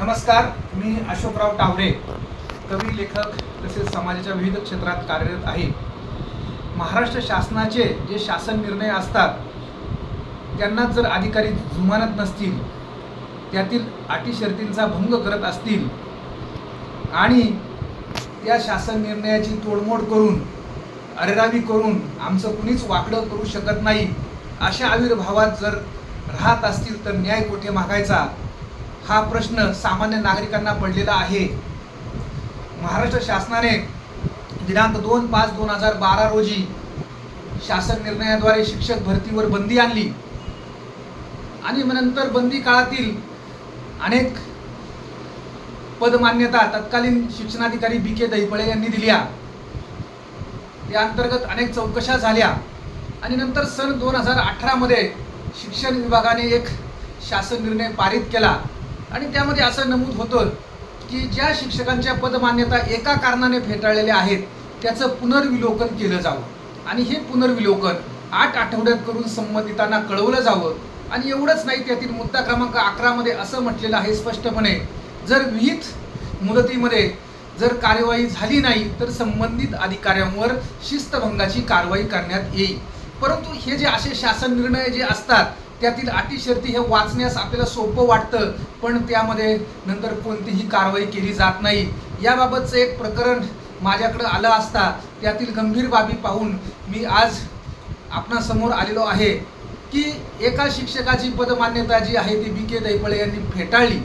नमस्कार मी अशोकराव टावरे कवी लेखक तसेच समाजाच्या विविध क्षेत्रात कार्यरत आहे. महाराष्ट्र शासनाचे जे शासन निर्णय असतात त्यांना जर अधिकारी जुमानत नसतील त्यातील अटी शर्तींचा भंग करत असतील आणि या शासन निर्णयाची तोडमोड करून अरेरावी करून आमचं कुणीच वाकडं करू शकत नाही अशा आविर्भावात जर राहत असतील तर न्याय कोठे मागायचा? हा प्रश्न सामान्य नागरिकांना पडलेला आहे. महाराष्ट्र शासनाने दिनांक दोन पाच दोन हजार बारा रोजी शासन निर्णयाद्वारे शिक्षक भरतीवर बंदी आणली. आणि मग नंतर बंदी काळातील अनेक पदमान्यता तत्कालीन शिक्षणाधिकारी बी के दहिपळे यांनी दिल्या. या अंतर्गत अनेक चौकशा झाल्या. आणि नंतर सन दोन हजार अठरामध्ये शिक्षण विभागाने एक शासन निर्णय पारित केला. आणि त्यामध्ये असं नमूद होतं की ज्या शिक्षकांच्या पदमान्यता एका कारणाने फेटाळलेल्या आहेत त्याचं पुनर्विलोकन केलं जावं. आणि हे पुनर्विलोकन आठ आठवड्यात करून संबंधितांना कळवलं जावं. आणि एवढंच नाही त्यातील मुद्दा क्रमांक अकरामध्ये असं म्हटलेलं आहे स्पष्टपणे जर विहित मुदतीमध्ये जर कार्यवाही झाली नाही तर संबंधित अधिकाऱ्यांवर शिस्तभंगाची कारवाई करण्यात येईल. परंतु हे जे असे शासन निर्णय जे असतात त्यातील अटी शर्ती हे वाचण्यास आपल्याला सोपं वाटतं पण त्यामध्ये नंतर कोणतीही कारवाई केली जात नाही. याबाबतचं एक प्रकरण माझ्याकडं आलं असता त्यातील गंभीर बाबी पाहून मी आज आपणासमोर आलेलो आहे की एका शिक्षकाची पदमान्यता जी आहे ती बी के दैपळे यांनी फेटाळली.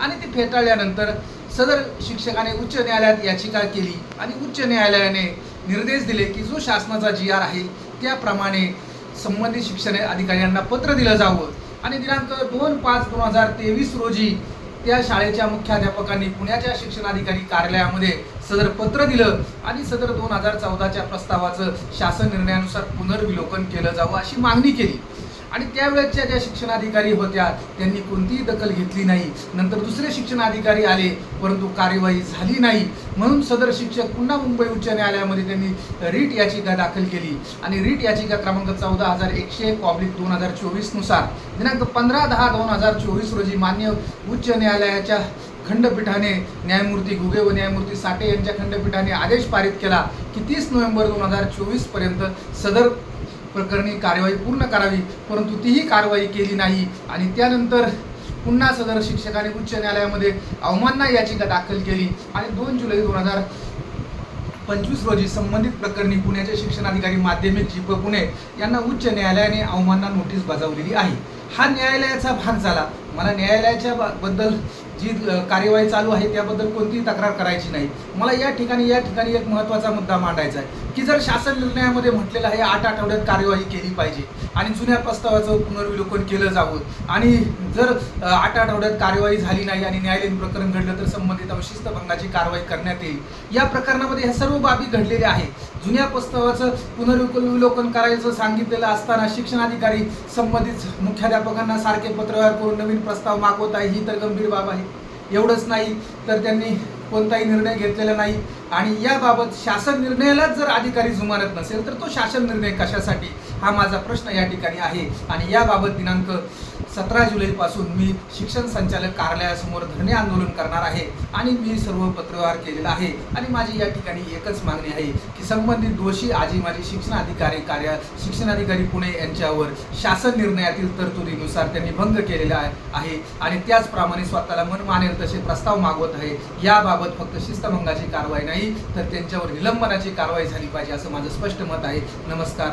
आणि ती फेटाळल्यानंतर सदर शिक्षकाने उच्च न्यायालयात याचिका केली. आणि उच्च न्यायालयाने निर्देश दिले की जो शासनाचा जी आर आहे त्याप्रमाणे संबंधित शिक्षण अधिकाऱ्यांना पत्र दिलं जावं. आणि दिनांक दोन पाच दोन हजार तेवीस रोजी त्या शाळेच्या मुख्याध्यापकांनी पुण्याच्या शिक्षणाधिकारी कार्यालयामध्ये सदर पत्र दिलं आणि सदर दोन हजार चौदाच्या प्रस्तावाचं शासन निर्णयानुसार पुनर्विलोकन केलं जावं अशी मागणी केली. आणि त्यावेळेसच्या ज्या शिक्षणाधिकारी होत्या त्यांनी कोणतीही दखल घेतली नाही. नंतर दुसरे शिक्षणाधिकारी आले परंतु कार्यवाही झाली नाही. म्हणून सदर शिक्षक पुन्हा मुंबई उच्च न्यायालयामध्ये त्यांनी रीट याचिका दाखल केली. आणि रीट याचिका क्रमांक चौदा हजार एकशे ऑब्लिक दोन हजार चोवीसनुसार दिनांक पंधरा दहा दोन हजार चोवीस रोजी मान्य उच्च न्यायालयाच्या खंडपीठाने न्यायमूर्ती घुगे व न्यायमूर्ती साठे यांच्या खंडपीठाने आदेश पारित केला की तीस नोव्हेंबर दोन हजार चोवीसपर्यंत सदर प्रकरणी कार्यवाही पूर्ण करावी परंतु तीही कारवाई केली नाही. आणि त्यानंतर पुन्हा सदर शिक्षकाने उच्च न्यायालयामध्ये अवमानना याचिका दाखल केली. आणि दोन जुलै दोन हजार पंचवीस रोजी संबंधित प्रकरणी पुण्याचे शिक्षणाधिकारी माध्यमिक जीप पुणे यांना उच्च न्यायालयाने अवमानना नोटीस बजावलेली आहे. हा न्यायालयाचा भाग झाला. मला न्यायालयाच्या बा- बद्दल जी कार्यवाही चालू आहे त्याबद्दल कोणतीही तक्रार करायची नाही. मला या ठिकाणी या ठिकाणी एक महत्त्वाचा मुद्दा मांडायचा आहे की जर शासन निर्णयामध्ये म्हटलेलं आहे आठ आठवड्यात कार्यवाही केली पाहिजे आणि जुन्या प्रस्तावाचं पुनर्विलोकन केलं जावं आणि जर आठ आठवड्यात कार्यवाही झाली नाही आणि न्यायालयीन प्रकरण घडलं तर संबंधित शिस्तभंगाची कारवाई करण्यात येईल. या प्रकरणामध्ये ह्या सर्व बाबी घडलेल्या आहेत. जुन्या प्रस्तावाचं पुनर्विलोकन करायचं सांगितलेलं असताना शिक्षणाधिकारी संबंधित मुख्याध्यापकांना सारखे पत्रव्यवहार करून नवीन प्रस्ताव मागवत आहे ही तर गंभीर बाब आहे. एवढंच नाही तर त्यांनी कोणताही निर्णय घेतलेला नाही. आणि याबाबत शासन निर्णयालाच जर अधिकारी जुमानत नसेल तर तो शासन निर्णय कशासाठी? हा माझा प्रश्न या ठिकाणी आहे. आणि याबाबत दिनांक सतरा जुलैपासून मी शिक्षण संचालक कार्यालयासमोर धरणे आंदोलन करणार आहे आणि मी सर्व पत्रव्यवहार केलेला आहे. आणि माझी या ठिकाणी एकच मागणी आहे की संबंधित दोषी आजी माझी शिक्षणाधिकारी कार्य शिक्षणाधिकारी पुणे यांच्यावर शासन निर्णयातील तरतुदीनुसार त्यांनी भंग केलेला आहे- आणि त्याचप्रमाणे स्वतःला मन मानेल तसे प्रस्ताव मागवत आहे. याबाबत फक्त शिस्तभंगाची कारवाई नाही नाही तर त्यांच्यावर निलंबनाची कारवाई झाली पाहिजे असं माझं स्पष्ट मत आहे. नमस्कार.